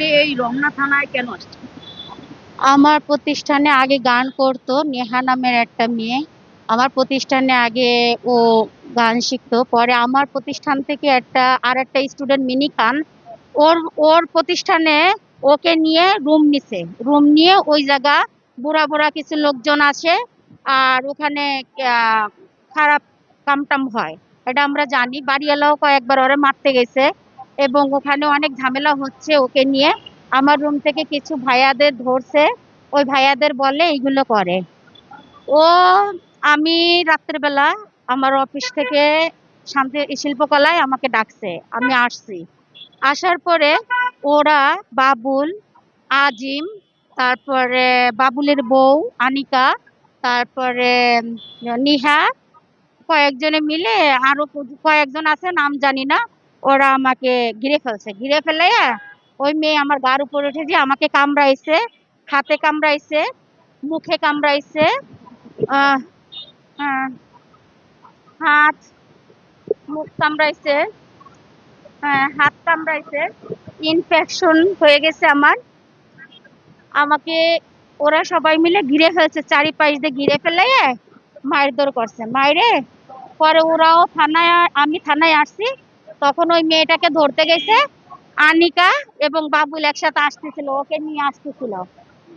আপনি এই রমনা থানায় কেন আসছেন? আমার প্রতিষ্ঠানে আগে গান করতো, নেহা নামের একটা মেয়ে। আমার প্রতিষ্ঠানে আগে ও গান শিখতো। পরে আমার প্রতিষ্ঠান থেকে একটা আর একটা স্টুডেন্ট মিনি খান। ওর ওর প্রতিষ্ঠানে ওকে নিয়ে রুম নিছে। রুম নিয়ে ওই জায়গা বুড়া বুড়া কিছু লোকজন আসে আর ওখানে খারাপ কামটাম হয়। এটা আমরা জানি। বাড়িওয়ালাও কয়েকবার ওরে মারতে গেছে। এবং ওখানে অনেক ঝামেলা হচ্ছে ওকে নিয়ে। আমার রুম থেকে কিছু ভাইয়াদের ধরছে। ওই ভাইয়াদের বলে এইগুলো করে। ও, আমি রাত্রেবেলা আমার অফিস থেকে শান্তি, শিল্পকলায় আমাকে ডাকছে। আমি আসছি। আসার পরে ওরা বাবুল, আজিম, তারপরে বাবুলের বউ, আনিকা, তারপরে নিহা, কয়েকজনে মিলে আরও কয়েকজন আছে, নাম জানি না। ওরা আমাকে ঘিরে ফেলছে। ঘিরে ফেলে ওই মেয়ে আমার গার উপর উঠে যে আমাকে কামড়াইছে হাতে কামড়াইছে মুখে কামড়াইছে হ্যাঁ, হাত মুখ কামড়াইছে হ্যাঁ হাত কামড়াইছে ইনফেকশন হয়ে গেছে আমার। আমাকে ওরা সবাই মিলে ঘিরে ফেলছে চারিপাশ দিয়ে ঘিরে ফেলে মারধর করছে। মাইরে পরে ওরাও থানায় আমি থানায় আসছি তখন ওই মেয়েটাকে ধরতে গেছে আনিকা এবং বাবুল একসাথে আসতেছিল ওকে নিয়ে আসতেছিল।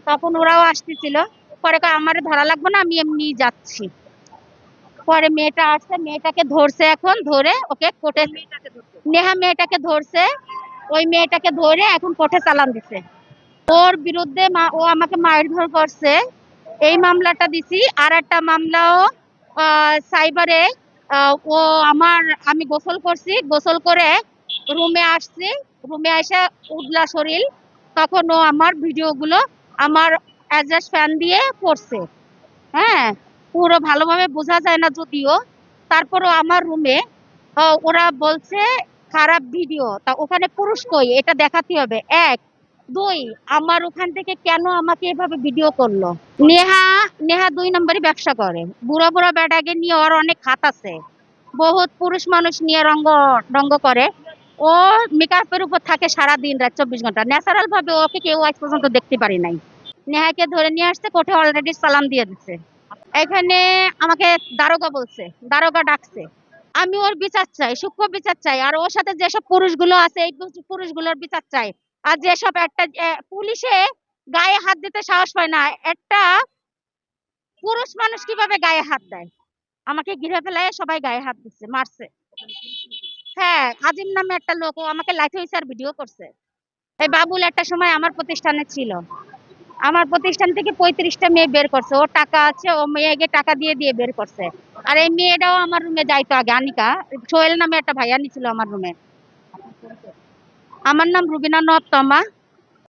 তখন ওরাও আসতেছিল পরে আমারে ধরা লাগবে না আমি এমনি যাচ্ছি। পরে মেয়েটা আসছে মেয়েটাকে ধরছে এখন ধরে ওকে কোর্টে নেহা মেয়েটাকে ধরছে ওই মেয়েটাকে ধরে এখন কোর্টে চালান দিছে। ওর বিরুদ্ধে মা- ও আমাকে মারধর করছে। এই মামলাটা দিছি আর একটা মামলাও সাইবারে ও আমার, আমি গোসল করছি, গোসল করে রুমে আসছি। রুমে এসে উদলা শরীর। তখন ও আমার ভিডিওগুলো আমার অ্যাডজাস্ট ফ্যান দিয়ে পড়ছে। হ্যাঁ পুরো ভালোভাবে বোঝা যায় না যদিও। তারপরও আমার রুমে ওরা বলছে খারাপ ভিডিও। তা ওখানে পুরুষ কই? এটা দেখাতে হবে। এক দুই, আমার ওখান থেকে কেন আমাকে এভাবে ভিডিও করল? নেহা নেহা দুই নম্বরই ব্যবসা করে। বুড়া বুড়া বেটাকে নিয়ে ওর অনেক খাত আছে। বহুত পুরুষ মানুষ নিয়ে রঙ্গ রঙ্গ করে। ও মেকআপের উপর থাকে সারা দিন রাত চব্বিশ ঘণ্টা। ন্যাচারাল ভাবে ওকে কেউ আজ পর্যন্ত দেখতে পারি নাই। নেহাকে ধরে নিয়ে আসছে, কোর্টে অলরেডি সালাম দিয়ে দিচ্ছে। এখানে আমাকে দারোগা বলছে, দারোগা ডাকছে। আমি ওর বিচার চাই, সূক্ষ্ম বিচার চাই। আর ওর সাথে যেসব পুরুষগুলো আছে, এই পুরুষ- পুরুষগুলোর বিচার চাই। আর যেসব একটা পুলিশে গায়ে হাত দিতে সাহস পায় না, একটা পুরুষ মানুষ কীভাবে গায়ে হাত দেয়? আমাকে ঘিরে ফেলায় সবাই গায়ে হাত দিচ্ছে, মারছে। হ্যাঁ আজিম নামে একটা লোক আমাকে লাঠি হয়েছে ভিডিও করছে। এই বাবুল একটা সময় আমার প্রতিষ্ঠানে ছিল। আমার প্রতিষ্ঠান থেকে পঁয়ত্রিশটা মেয়ে বের করছে। ওর টাকা আছে, ও মেয়েকে টাকা দিয়ে দিয়ে বের করছে। আর এই মেয়েটাও আমার রুমে যাইতো আগে, আনিকা। সোহেল নামে একটা ভাইয়া নিছিল আমার রুমে আমার নাম রুবিনা নব তমা